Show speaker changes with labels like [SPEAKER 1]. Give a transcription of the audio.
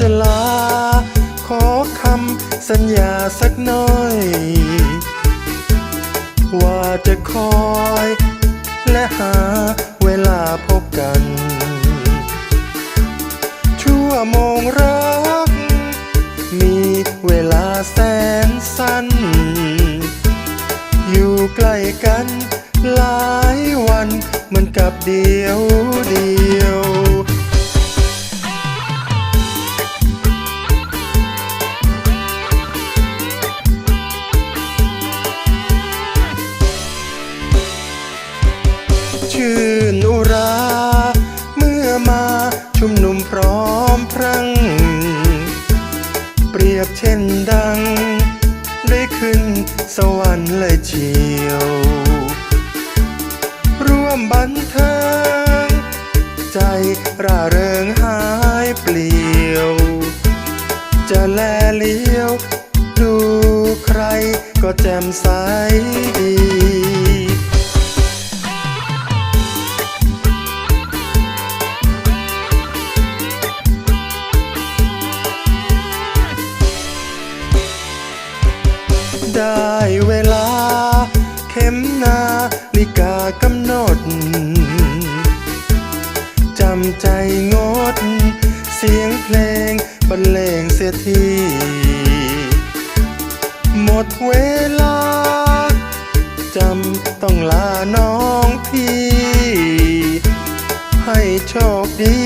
[SPEAKER 1] จะลา ขอคำสัญญาสักหน่อย ว่าจะคอย และหาเวลาพบกัน ชั่วโมงรัก มีเวลาแสนสั้น อยู่ใกล้กันหลายวันเหมือนกับเดียวเดียว เปรียบเช่นดัง ได้ขึ้นสวรรค์เลยเชียว ร่วมบันเทิง ใจร่าเริงหายเปลี่ยว จะแลเลี้ยว ดูใครก็แจ่มใสดี ได้เวลา เข็มนาฬิกากำหนด จำใจงด เสียงเพลงบรรเลงเสียทีหมดเวลา จำต้องลาน้องพี่ ให้โชคดี